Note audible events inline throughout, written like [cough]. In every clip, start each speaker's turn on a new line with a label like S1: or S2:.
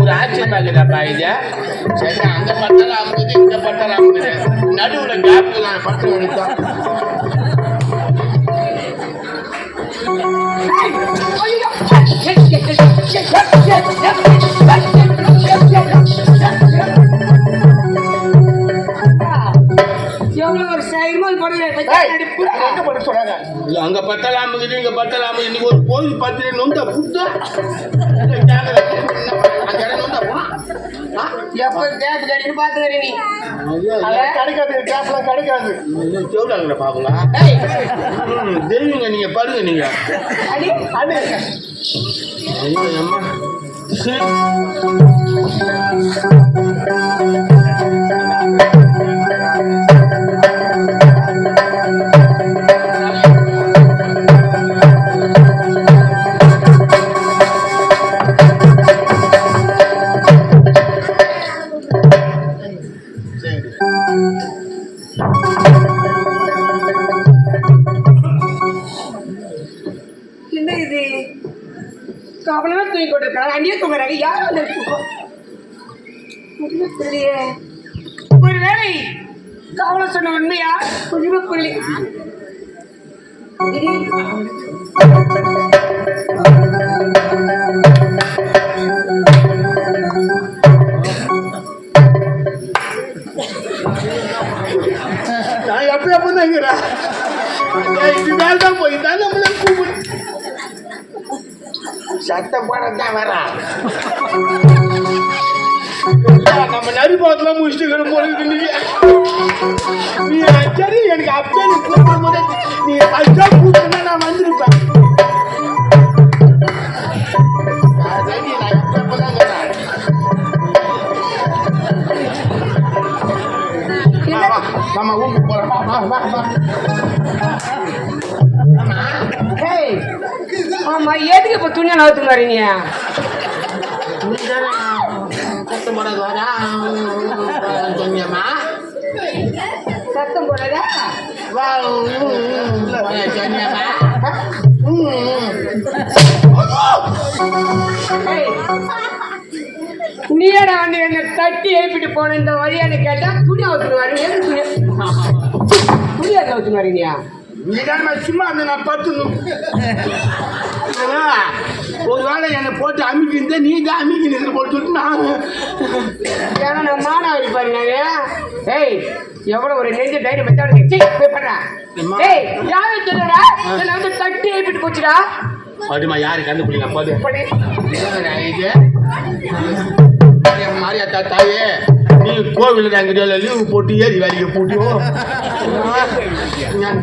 S1: ஒரு ஆச்சரியமா இருக்குதாப்பா இது சரி அந்த பட்டல அமுக்குது இந்த அமுக்குது நடுவுல கேப்ல நான் பட்டம் எடுத்தோம் பட்ட சொன்னாங்க இல்ல அங்க அமுக்குது இங்க அமுக்குது இன்னைக்கு ஒரு கோயில் பத்திரி நொந்த
S2: எப்ப கேப் கட்டிட்டு பாத்துக்கிறீ நீ.
S1: கிடைக்காது கேப்லாம் கிடைக்காது. சொல்றாங்க பாப்பங்களா தெரியுங்க நீங்க பாருங்க நீங்க. அம்மா.
S2: காவல சொன்ன உண்மையா? ஒண்ணுமே புள்ளி.
S1: நான் எப்ப எப்ப இது மேல போய் தான் நம்மள கூப்பிடு. சத்தம் போனதான் வரேன் நம்ம நரிபாத்துல முடிச்சுட்டு போறது நீ? நீ சரி எனக்கு அப்பயே நீ கூப்பிடும் போது நீ அச்சா கூப்பிட்டா நான் வந்திருப்பேன். நான் ready, நான் எப்ப எப்ப தான் இருக்கிறேன். வா, வா, மாமா ஊருக்கு போறோம் வா வா. வா
S2: ஏய், ஆமா எதுக்கு இப்ப துணியா நகர்த்துன்னு வரீங்க
S1: சொன்னியம்மா வா சொன்னியம்மா
S2: ஏய், நீ ஏடா வந்து என்ன தட்டி எழுப்பிட்டு போன இந்த வழியான்னு கேட்டா துணி வரீங்க எது துணி? துணி எதுக்கு அவுத்துன்னு வரீங்க
S1: நீதான் சும்மா அந்த நான் பத்து ஒரு வேளை என்னை போட்டு அமிக்கிருந்த நீ தான் அமிக்கின்னு போட்டு நான்
S2: ஏன்னா நான் மானாவரி பாருங்க ஏய் எவ்வளவு ஒரு நெஞ்ச தைரியம் பத்தாடு சீ போய் பண்றேன்
S1: அம்மா.
S2: ஏய் யாரு தெரியுடா என்ன வந்து தட்டி எழுப்பிட்டு போச்சுடா.
S1: பாட்டுமா யாரு கண்டுபிடிங்க பாது
S2: பண்ணி
S1: இது? மாரியாத்தா தாயே நீ கோவில் லீவு போட்டு ஏறி வேலைக்கு போட்டியோ? [laughs] நான்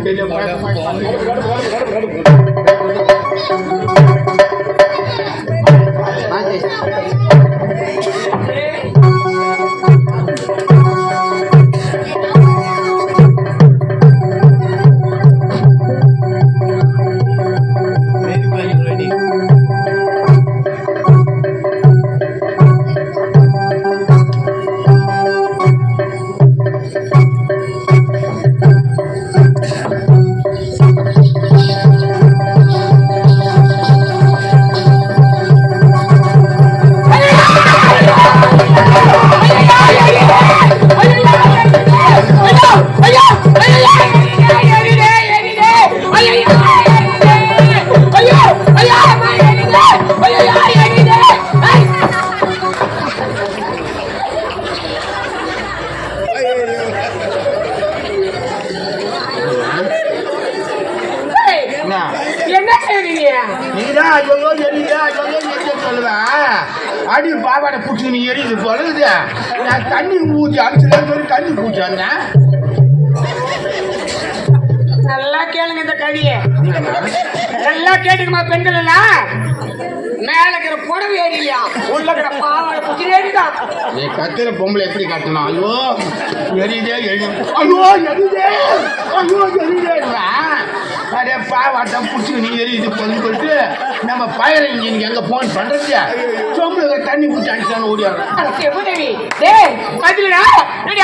S1: நீதான் ஐயோ எரியுதா ஐயோ எரிய சொல்லுவேன் அடி பாவாடை பிடிச்சி நீ எரியுது சொல்லுது நான் தண்ணி ஊற்றி அடிச்சுலாம் சொல்லி தண்ணி பூச்சி வந்தேன்.
S2: நல்லா கேளுங்க இந்த கதையை நல்லா கேட்டுக்குமா பெண்கள் எல்லாம் மேல இருக்கிற புடவை ஏறியா? உள்ள இருக்கிற பாவாடை குச்சி ஏறிதான்
S1: நீ கத்துற பொம்பளை எப்படி கட்டணும்? ஐயோ எரியுதே எரியுது. ஐயோ எரியுதே. ஐயோ எரியுதே அடே பாவாட்டம் பிடிச்சி நீ எரியுது பொண்ணு சொல்லிட்டு நம்ம பயர் இன்ஜினுக்கு எங்க போன் பண்றது சொம்புல தண்ணி ஊற்றி அடிச்சான்னு.
S2: டேய்,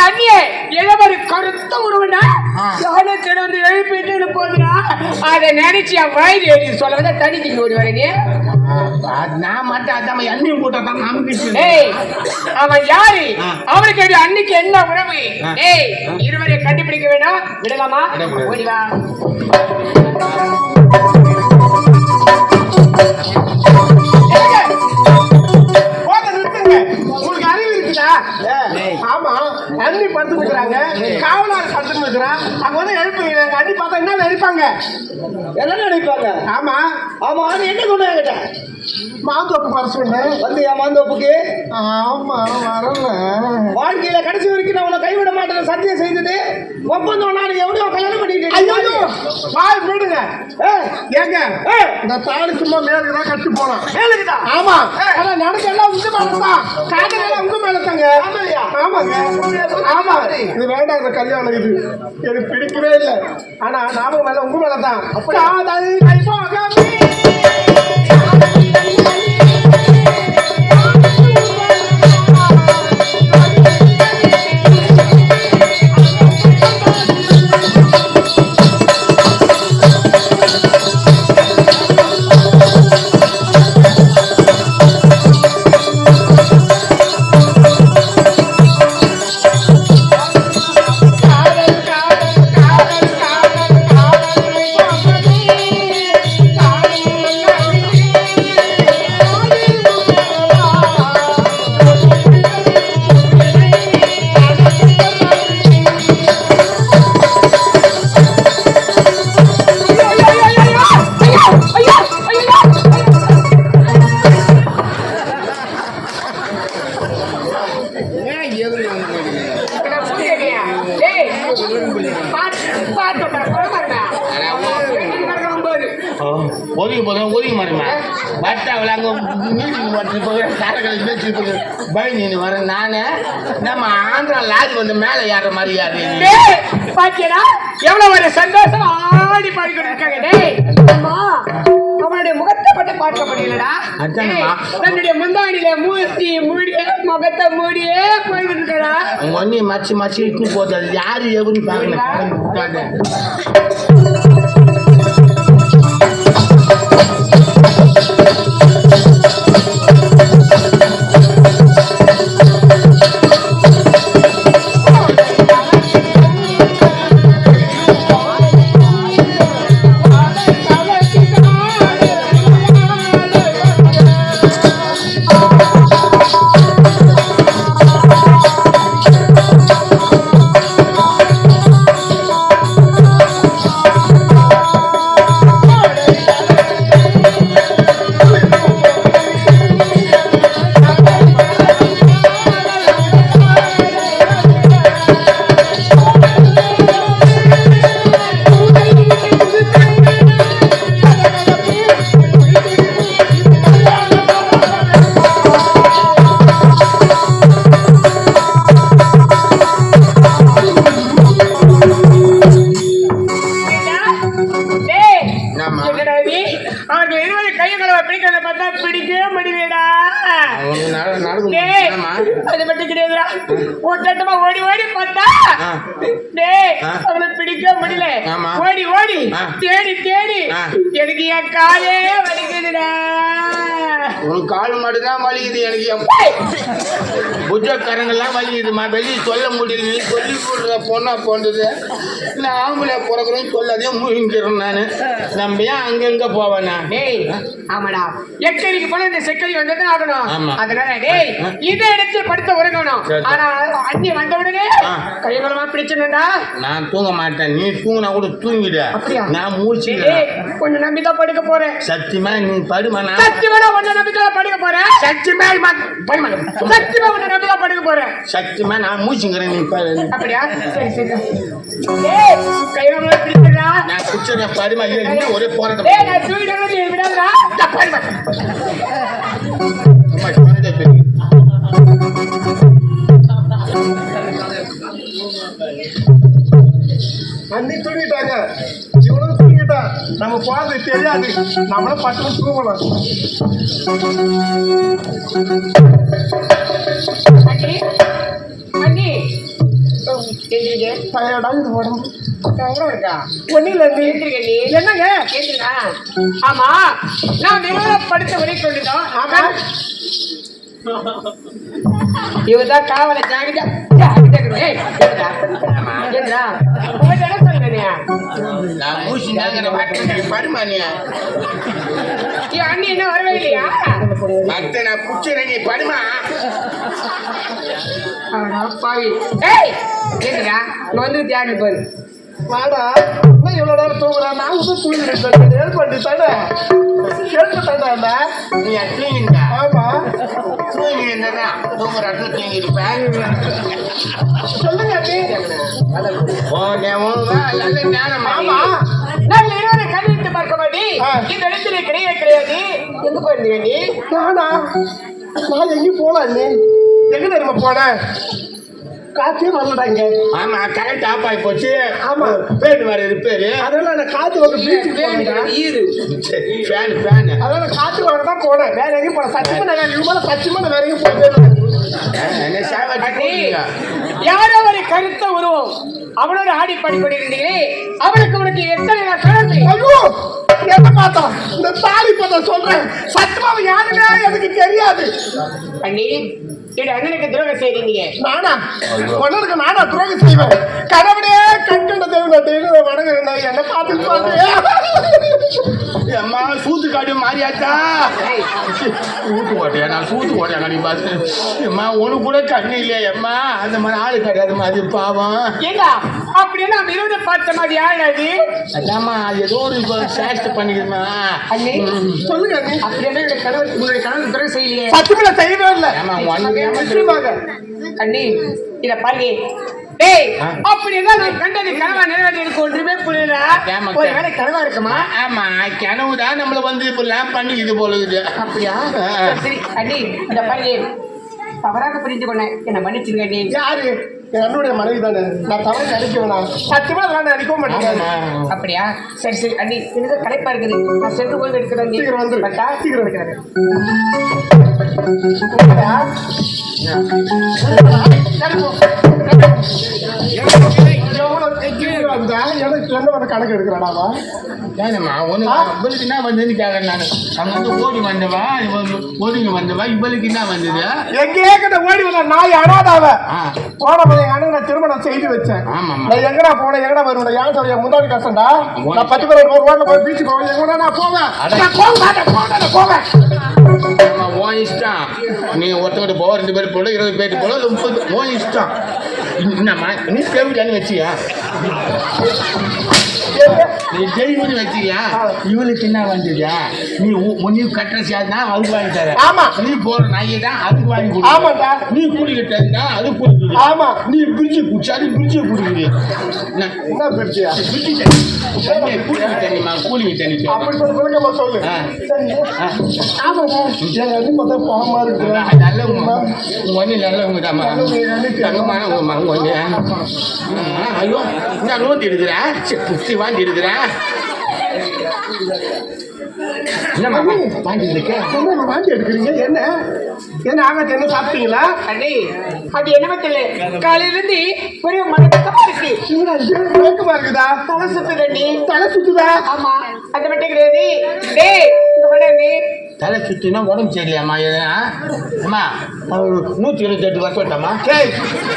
S2: அண்ணியே, எதை மாதிரி கருத்த உருவம்டா?
S1: ஆ.
S2: யானை தேடி வந்து எழுப்பிட்டுன்னு போகுதுடா. அதை நினைச்சு என் வயிறு எரியுது. சொல்ல வந்தா தண்ணி தூக்கி ஓடி வரேன் நீ.
S1: நான் மட்டும் அதான் எண்ணெயும் போட்டா தான்
S2: அவன் யாரு. அவனுக்கு அன்னைக்கு என்ன உணவு. டேய் இருவரை கண்டுபிடிக்க வேண்டாம் விடலாமா
S1: விடக்கூடாது.
S3: அண்ணி படுத்து இருக்கிறாங்க காவலாளர் படுத்து இருக்கிறான் அங்க வந்து எழுப்புங்க அண்ணி பார்த்தா என்ன நினைப்பாங்க என்ன நினைப்பாங்க ஆமா. ஆமா அது என்ன கொண்டு என்கிட்ட மாந்தோப்பு வர சொன்னேன் வந்தியா மாந்தோப்புக்கு? ஆமா வரல. வாழ்க்கையில கடைசி வரைக்கும் நான் உன்னை கைவிட மாட்டேன் சத்தியம் செய்தது ஒப்பந்தம் நான் எவ்வளவு கல்யாணம் பண்ணிட்டு ஐயோ! வாய் போடுங்க ஏங்க இந்த தாலி சும்மா மேலுக்கு தான் கட்டி போலாம். மேலுக்குதா ஆமா. ஆனா நடக்க எல்லாம் உங்க மேல தான். காதல் எல்லாம் உங்க மேல தாங்க. ஆமாங்க ஆமா. இது வேண்டாம் இந்த கல்யாணம் இது. எனக்கு பிடிக்கவே இல்லை. ஆனா நாம மேல உங்க மேல தான். காதல் கைப்போகமே
S1: ஒதுக்கி போதும் ஒதுக்க மாட்டேமா பட்டா அங்கே மீட்டிங் போட்டு போகிற காரக்கடை பேச்சு போகிற பயந்து வர நானே நம்ம ஆந்திரா லாரி வந்து மேலே ஏற மாதிரி யாரு
S2: டேய், எவ்வளோ ஒரு சந்தோஷம் ஆடி பாடிக்கிட்டு இருக்காங்க டேய். அவனுடைய முகத்தை மட்டும் பார்க்க முடியலடா. தன்னுடைய முந்தாடியில மூசி மூடியே முகத்தை மூடியே போயிட்டு இருக்கடா
S1: ஒன்னி மச்சி மச்சி இட்டு போகுது யாரு எவருன்னு பார்க்கல
S2: ஓட்டமா ஓடி ஓடி பார்த்தா
S1: ஆ.
S2: டேய்
S1: ஆ.
S2: அவனை
S1: ஆமா.
S2: ஓடி ஓடி. தேடி தேடி. எனக்கு என் காலே வலிக்குதுடா.
S1: உனக்கு கால் மட்டும் தான் வலிக்குது எனக்கு என் புஜக்கரங்கெல்லாம் வலிக்குதுமா வெளியே சொல்ல முடியல. நீ சொல்லி கொடுற பொண்ணா போன்றது நான் ஆம்பளை பிறகுறேன்னு சொல்லாதே முழுங்கிறேன் நான். நம்ம ஏன் அங்கங்க போவேண்ணா
S2: டேய் ஆமாடா. எக்கரிக்கு போன இந்த செக்கரி வந்தது ஆகணும். அதனால டேய். இதை எடுத்து படுத்து உறங்கணும். ஆனா அண்ணி வந்த உடனே. கைகளமா பிடிச்சுடா
S1: நான் தூங்க மாட்டேன். நீ தூங்கினா கூட தூங்கிடு? நான் மூச்சு
S2: கொஞ்சம் நம்பிதான் படுக்க போறேன்.
S1: சத்தியமா நீ படுமா
S2: சத்தியமா கொஞ்சம் நம்பிதான் படுக்க போறேன்.
S1: சத்தியமா படுமா
S2: சத்தியமா கொஞ்சம் நம்பிதான் படுக்க போறேன்.
S1: சத்தியமா நான் மூச்சுங்கிறேன் நீ பாரு.
S2: அப்படியா? சரி சரி டேய் கைகளமா பிடிச்சுடா
S1: நான் குச்சிட படுமா இல்லை ஒரே போராட்டம்
S2: நான் விடாதடா. தப்பாடுமா
S3: அண்ணி தூங்கிட்டாங்க இவனும் தூங்கிட்டான் நம்ம போறது தெரியாது நம்மளும் பட்டு தூங்கலாம் டயர்டா இது உடம்பு
S2: டயர்டா இருக்கா
S3: ஒன்னும் இல்லை நீ என்னங்க
S2: கேட்டுங்க ஆமா நான் நிலவர படித்த வரை கொண்டுதான்
S3: ஆமா
S2: இவதான் காவல ஜாகிதா ஜாகிதா ஏய் நீ
S1: நான் மூசி நாங்கிற மாட்டேன் படுமானிய
S2: என் அண்ணி என்ன வரவே இல்லையா
S1: மத்த நான் புடிச்சிட நீ படுமா?
S2: பாவி. ஏய் கேக்குதா? வந்து தியாகி பாரு.
S3: வாடா இன்னும் இவ்வளோ நேரம் தூங்குறேன் நான் வந்து தூங்கிட்டு ஹெல்ப் பண்ணி தானே ஹெல்ப் தானே
S1: நீ தூங்கிட்டா
S3: ஆமா.
S1: தூங்கி என்னடா தூங்குற இடத்துல தூங்கி இருப்பேன்
S3: சொல்லுங்க
S2: கிடையவே கிடையாது. எங்க போயிருந்தீங்க நீ?
S3: நானா? நான் எங்கேயும் போல எங்க தெரியுமா போனேன் காத்தே வரலடா இங்க.
S1: ஆமா கரண்ட் ஆஃப் ஆகி போச்சு.
S3: ஆமா.
S1: வர ரிப்பேரு.
S3: அதனால நான் காத்து வாங்க பீச்சுக்கு போனேன்டா.
S2: ஈரு.
S1: ஃபேன் ஃபேன்
S3: அதனால காத்து வாங்க தான் போனேன். வேற எங்கேயும் போனேன் சத்தியமா நான் இது மேல சத்தியமா நான் வேற எங்கேயும்
S1: போறீங்க
S2: யாரோ ஒரு கருத்த உருவம். அவனோட ஆடி பாடி கொண்டிருந்தீங்களே அவனுக்கு உனக்கு எத்தனை நாள் கலந்து?
S3: ஐயோ என்ன பார்த்தா? இந்த தாலி பத்த சொல்றேன். சத்தியமா யாருன்னா எனக்கு தெரியாது.
S2: அண்ணி இது அண்ணனுக்கு துரோகம் செய்றீங்க.
S3: நானா? உனக்கு நானா துரோகம் செய்வேன். கடவுளே கண்கண்ட தேவன் டெய்லி வணங்குறேன் என்ன பார்த்து பார்த்து
S1: அம்மா சூத்து காட்டு மாறியாச்சா? சூத்து ஓட்டையா? நான் சூத்து ஓட்டையா கடி பார்த்து. அம்மா உனக்கு கூட கண்ணு இல்லையா அம்மா அந்த மாதிரி ஆளு கிடையாது மாதிரி பாவம்.
S2: ஏண்டா? அப்படியே நான் விரோத பார்த்த மாதிரி ஆடாது
S1: அதாம்மா அது ஏதோ ஒரு இப்போ சேஷ்ட பண்ணிக்கிறமா
S2: அண்ணி
S3: சொல்லுங்க அண்ணி.
S2: அப்படியே என்னுடைய கணவர் உங்களுடைய கணவர் செய்யலையே?
S3: செய்யவே இல்லை.
S1: ஏமா ஒன்
S2: அண்ணி இத பாருங்க. டேய். அப்படின்னா நான் கண்டது கனவா நிறைவேற்றி எனக்கு ஒன்றுமே புரியல. ஒரு வேலை கனவா இருக்குமா?
S1: ஆமா கனவு தான் நம்மள வந்து இப்பெல்லாம் பண்ணிக்குது போல இருக்குது.
S2: அப்படியா. சரி, அண்ணி இந்த பாருங்க. தவறாக புரிந்து கொண்டேன் என்ன மன்னிச்சிருங்க அண்ணி
S3: யாரு என் அண்ணுடைய மனைவி தானே நான் தவறு நினைக்க வேணாம் சத்தியமா அதெல்லாம் நினைக்க மாட்டேன்.
S2: அப்படியா சரி சரி அண்ணி எனக்கு களைப்பா இருக்குது நான் சென்று ஓய்வு எடுக்கிறேன்.
S3: சீக்கிரம் வந்துரு.
S2: பட்டா?
S3: சீக்கிரம் கீழே வந்தா எனக்கு என்ன வந்து கணக்கு எடுக்கிறாடாவா
S1: ஏனம்மா உனக்கு இவளுக்கு என்ன வந்ததுன்னு கேட்கறேன் நான்? அங்க வந்து ஓடி வந்தவா? ஓடிங்க வந்தவா? இவளுக்கு என்ன வந்தது?
S3: எங்கேயே கிட்ட ஓடி வந்த நாய் அனாதாவ
S1: ஆ.
S3: போன எங்க அண்ணன் நான் திருமணம் செய்து வச்சேன்.
S1: ஆமாம்மா.
S3: நான் எங்கடா போனேன்? எங்கடா வருவேன்? யார் சொல்ல முந்தாடி கஷ்டம்டா. நான் பத்து பேர் ஒரு ரோட்ல போய் பீச்சுக்கு போவேன். எங்கடா நான் போவேன். நான் போக மாட்டேன் போவேன்
S1: ஆமா, உன் இஷ்டம். நீ ஒருத்தவங்க போக ரெண்டு பேர் போல இருபது பேர் போல முப்பது. உன் இஷ்டம். என்னம்மா நீ தேவையானு வச்சியா நீ தெய்வம்னு வச்சியா இவளுக்கு என்ன வந்தது நீ முன்னி கட்டுற சேர்ந்தா அதுக்கு வாங்கி தர.
S3: ஆமா.
S1: நீ போற நாயை தான் அதுக்கு வாங்கி கொடு.
S3: ஆமாண்டா
S1: நீ கூலி கட்டா அது கொடுக்குது
S3: ஆமா.
S1: நீ பிரிட்ஜு குடிச்சா அது பிரிட்ஜு கொடுக்குது. என்ன?
S3: பிரிச்சியா
S1: பிரிட்ஜு? தண்ணி. தண்ணி கூலிங் தண்ணிமா கூலிங் தண்ணி.
S3: அப்படி சொல்லி கொடுக்கமா சொல்லு.
S1: ஆ. ஆ.
S3: ஆமாங்க என் அண்ணி பார்த்தா பாவமா இருக்கு.
S1: நல்ல- நல்லவங்க. வந்து நல்லவங்க தாம்மா தங்கமான உங்க மகன் வந்து ஐயோ நான் நோண்டி எடுக்கிறேன் புத்தி வாங்கி எடுக்கிறேன் என்னம்மா வாங்கி இருக்கேன்
S3: என்ன வாந்தி எடுக்கிறீங்க? என்ன? என்ன ஆகாது? என்ன சாப்பிட்டீங்களா?
S2: அண்ணி அது என்னமே தெரியல. காலையில இருந்து ஒரே மனக்கமா இருக்கு.
S3: மயக்கமா இருக்குதா?
S2: தலை சுத்துது அண்ணி.
S3: தலை சுத்துதா?
S2: ஆமா. அது மட்டும் கிடையாது. டேய் அண்ணி.
S1: தலை சுத்தினா உடம்பு எதுனா அம்மா நூற்றி இருபத்தெட்டு வருஷம்ட்டாம்மா
S3: டேய்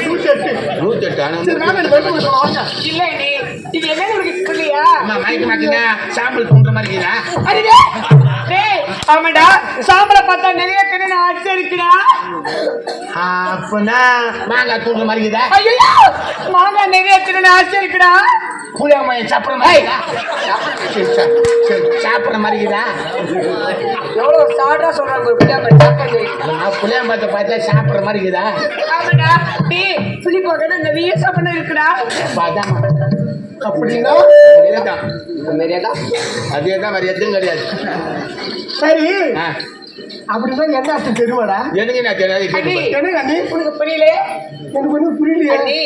S3: நூத்தி எட்டு.
S1: நூற்றி எட்டு
S3: சரி
S1: ஆனால்
S3: வாங்க வாங்க.
S2: இல்ல அண்ணி இது என்னன்னு புரியலையா
S1: அம்மா சாம்பல் தூண்டுற மாதிரி இருக்குதா!
S2: டேய், ஆமாடா சாம்பலை பார்த்தா நிறைய பேர் நான் அடிச்சிருக்கிறா
S1: அப்பனா மாங்காய் தூண்டுற மாதிரி இருக்குதா?
S2: ஐயோ மாங்காய் நிறைய பேர் நான் அடிச்சிருக்கிறா
S1: புளியாமையை சாப்பிட்ற மாதிரி சாப்பிட்ற மாதிரி இருக்குதா?
S2: எவ்வளவு சாடா சொல்றாங்க ஒரு பிள்ளையாம சாப்பாடு.
S1: நான் புளியாம்பழத்தை பார்த்தா சாப்பிட்ற மாதிரி இருக்குதா?
S2: ஆமாடா டேய் புளி நிறைய சாப்பிட இருக்குடா
S1: அதான்
S3: அப்படின்னா?
S1: அதேதான்
S2: நிறையதான்
S1: அதே தான் வேறு எதுவும் கிடையாது.
S3: சரி. அப்படின்னா என்ன அர்த்தம் தெரியுமாடா
S1: எனக்கு நான் தெரியாது
S3: கண்ணி
S2: உனக்கு புரியல
S3: எனக்கு ஒன்றும் புரியலையே.
S2: அண்ணி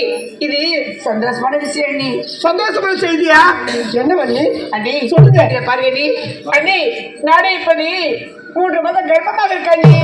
S2: இது சந்தோஷமான விஷயம் அண்ணி.
S3: சந்தோஷமான செய்தியா? என்ன பண்ணி
S2: அண்ணி
S3: சொல்லுங்க.
S2: பாருங்க அண்ணி. அண்ணி நானே இப்ப நீ மூன்று மாதம் கர்ப்பமாக இருக்க அண்ணி.